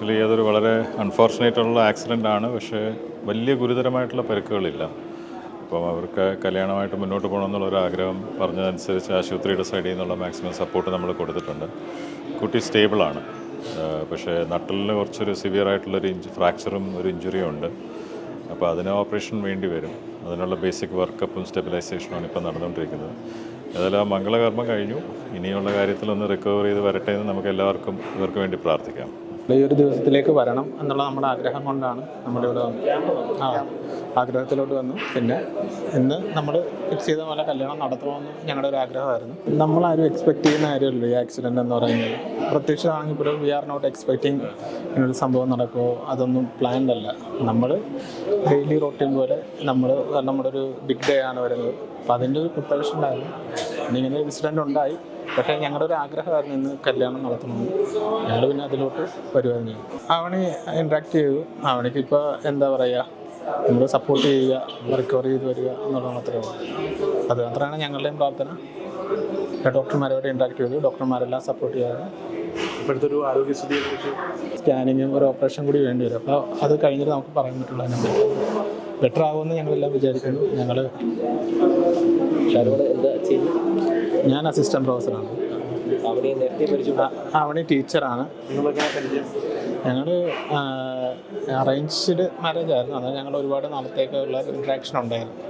Actually അതൊരു വളരെ unfortunate ഉള്ള ആക്സിഡന്റ് ആണ്. പക്ഷേ വലിയ ഗുരുതരമായിട്ടുള്ള പരിക്കുകളില്ല. അപ്പം അവർക്ക് കല്യാണമായിട്ട് മുന്നോട്ട് പോകണമെന്നുള്ള ഒരു ആഗ്രഹം പറഞ്ഞതനുസരിച്ച് ആശുപത്രിയുടെ സൈഡിൽ നിന്നുള്ള മാക്സിമം സപ്പോർട്ട് നമ്മൾ കൊടുത്തിട്ടുണ്ട്. കുട്ടി സ്റ്റേബിളാണ് പക്ഷേ നട്ടലിന് കുറച്ചൊരു സിവിയർ ആയിട്ടുള്ളൊരു ഇഞ്ച് ഫ്രാക്ചറും ഒരു ഇഞ്ചുറിയും ഉണ്ട്. അപ്പോൾ അതിന് ഓപ്പറേഷൻ വേണ്ടി വരും. അതിനുള്ള ബേസിക് വർക്കപ്പും സ്റ്റെബിലൈസേഷനുമാണ് ഇപ്പോൾ നടന്നുകൊണ്ടിരിക്കുന്നത്. ഏതായാലും ആ മംഗളകർമ്മം കഴിഞ്ഞു. ഇനിയുള്ള കാര്യത്തിലൊന്ന് റിക്കവർ ചെയ്ത് വരട്ടെ എന്ന് നമുക്ക് എല്ലാവർക്കും ഇവർക്ക് വേണ്ടി പ്രാർത്ഥിക്കാം. ഈ ഒരു ദിവസത്തിലേക്ക് വരണം എന്നുള്ള നമ്മുടെ ആഗ്രഹം കൊണ്ടാണ് നമ്മുടെ ഇവിടെ വന്നത്. ആ ആഗ്രഹത്തിലോട്ട് വന്നു. പിന്നെ ഇന്ന് നമ്മൾ ഫിക്സ് ചെയ്ത പോലെ കല്യാണം നടത്തണമെന്ന് ഞങ്ങളുടെ ഒരു ആഗ്രഹമായിരുന്നു. നമ്മളാരും എക്സ്പെക്ട് ചെയ്യുന്ന കാര്യമല്ലോ ഈ ആക്സിഡന്റ് എന്ന് പറയുന്നത്. പ്രത്യക്ഷമാണെങ്കിൽ പോലും വി ആർ നോട്ട് എക്സ്പെക്ടിങ് ഇങ്ങനൊരു സംഭവം നടക്കുമോ? അതൊന്നും പ്ലാൻഡ് അല്ല. നമ്മൾ ഡെയിലി റൊട്ടീൻ പോലെ നമ്മൾ നമ്മുടെ ഒരു ബിഗ് ഡേ ആണ് വരുന്നത്. അപ്പോൾ അതിന്റെ ഒരു പ്രിപ്പറേഷൻ ഉണ്ടായിരുന്നു. ഇങ്ങനെ ഇൻസിഡന്റ് ഉണ്ടായി. പക്ഷേ ഞങ്ങളുടെ ഒരു ആഗ്രഹമായിരുന്നു ഇന്ന് കല്യാണം നടത്തണമെന്ന് ഞങ്ങൾ പിന്നെ അതിലോട്ട് വരുമായിരുന്നു അവണി ഇൻട്രാക്ട് ചെയ്തു. അവണിക്ക് ഇപ്പോൾ എന്താ പറയുക നമ്മൾ സപ്പോർട്ട് ചെയ്യുക റിക്കവർ ചെയ്ത് വരിക എന്നുള്ളത് മാത്രമേ ഉള്ളൂ. അത് മാത്രമാണ് ഞങ്ങളുടെയും പ്രാർത്ഥന. ഡോക്ടർമാരോട് ഇൻട്രാക്ട് ചെയ്തു. ഡോക്ടർമാരെല്ലാം സപ്പോർട്ട് ചെയ്യാറ് ഇപ്പോഴത്തെ ഒരു ആരോഗ്യസ്ഥിതിയെക്കുറിച്ച് സ്കാനിങ്ങും ഒരു ഓപ്പറേഷൻ കൂടി വേണ്ടി വരും. അപ്പോൾ അത് കഴിഞ്ഞിട്ട് നമുക്ക് പറയാൻ പറ്റുള്ളൂ അതിനെ ബെറ്റർ ആകുമെന്ന് ഞങ്ങളെല്ലാം വിചാരിക്കുന്നു. ഞങ്ങൾ ഞാൻ അസിസ്റ്റന്റ് പ്രൊഫസറാണ് അവിടെ ടീച്ചറാണ് ഞങ്ങൾ അറേഞ്ച്ഡ് മാരേജ് ആയിരുന്നു. അതായത് ഞങ്ങൾ ഒരുപാട് നാളത്തേക്കുള്ള ഇൻട്രാക്ഷൻ ഉണ്ടായിരുന്നു.